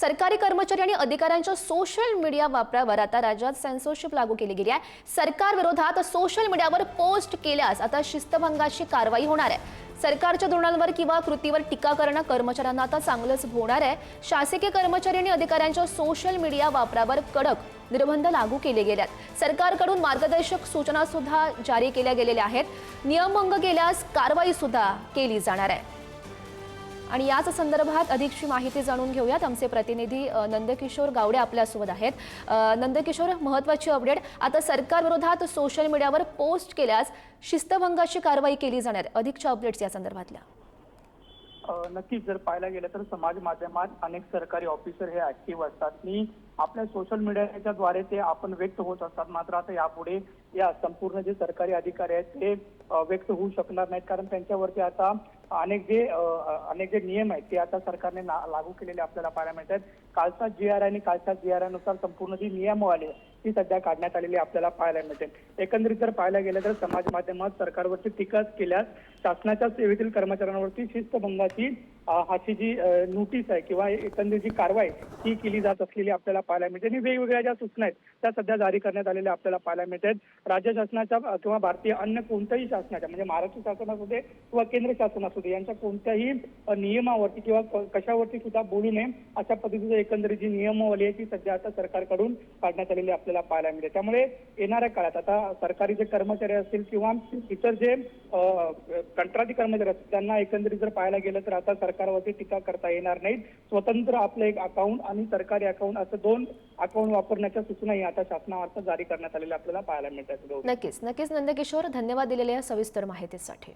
सरकारी कर्मचारी आणि अधिकाऱ्यांच्या सोशल मीडिया वापरावर आता राज्यात सेन्सॉरशिप लागू केली गेली आहे. सरकार विरोधात सोशल मीडियावर पोस्ट केल्यास आता शिस्तभंगाची कारवाई होणार आहे. सरकारच्या धोरणांवर किंवा कृतीवर टीका करणं कर्मचाऱ्यांना आता चांगलंच होणार आहे. शासकीय कर्मचारी आणि अधिकाऱ्यांच्या सोशल मीडिया वापरावर कडक निर्बंध लागू केले गेले आहेत. सरकारकडून मार्गदर्शक सूचना सुद्धा जारी केल्या गेलेल्या आहेत. नियमभंग केल्यास कारवाई सुद्धा केली जाणार आहे. आणि याच संदर्भात अधिकची माहिती जाणून घेऊयात. आमचे प्रतिनिधी नंदकिशोर गावडे आपल्यासोबत आहेत. नंदकिशोर महत्वाची अपडेट आता सरकारविरोधात सोशल मीडियावर पोस्ट केल्यास शिस्तभंगाची कारवाई केली जाणार अधिकच्या अपडेट्स या संदर्भातल्या. नक्कीच जर पाहायला गेलं तर समाज माध्यमात अनेक सरकारी ऑफिसर हे ऍक्टिव्ह असतात. आणि आपल्या सोशल मीडियाच्या द्वारे ते आपण व्यक्त होत असतात. मात्र आता यापुढे या संपूर्ण जे सरकारी अधिकारी आहेत ते व्यक्त होऊ शकणार नाहीत. कारण त्यांच्यावरती आता अनेक जे अनेक जे नियम आहेत ते आता सरकारने ना- लागू केलेले आपल्याला पाहायला मिळत आहेत कालचा जी आर आणि कालच्या जी आरनुसार संपूर्ण जी नियमावली ती सध्या काढण्यात आलेली आपल्याला पाहायला मिळते. एकंदरीत जर पाहायला गेलं तर समाज माध्यमात सरकारवरती टीकाच केल्यास शासनाच्या सेवेतील कर्मचाऱ्यांवरती शिस्तभंगाची हाची जी नोटीस आहे किंवा एकंदरीत जी कारवाई ही केली जात असलेली आपल्याला पाहायला मिळते. आणि वेगवेगळ्या ज्या सूचना आहेत त्या सध्या जारी करण्यात आलेल्या आपल्याला पाहायला मिळतात. राज्य शासनाच्या किंवा भारतीय अन्य कोणत्याही शासनाच्या म्हणजे महाराष्ट्र शासन असू दे किंवा केंद्र शासन असू दे यांच्या कोणत्याही नियमावरती किंवा कशावरती सुद्धा बोलू नये अशा पद्धतीचं एकंदरीत जी नियमावली आहे ती सध्या आता सरकारकडून काढण्यात आलेली आपल्याला पाहायला मिळते. त्यामुळे येणाऱ्या काळात आता सरकारी जे कर्मचारी असतील किंवा इतर जे कंत्राटी कर्मचारी असतील त्यांना एकंदरीत जर पाहायला गेलं तर आता सरकार सरकारवरती टीका करता येणार नाहीत. स्वतंत्र आपलं एक अकाउंट आणि सरकारी अकाउंट असं दोन अकाउंट वापरण्याच्या सूचनाही आता शासनामार्फत जारी करण्यात आलेल्या आपल्याला पाहायला मिळतात. नक्कीच नक्कीच नंदकिशोर धन्यवाद दिलेल्या सविस्तर माहितीसाठी.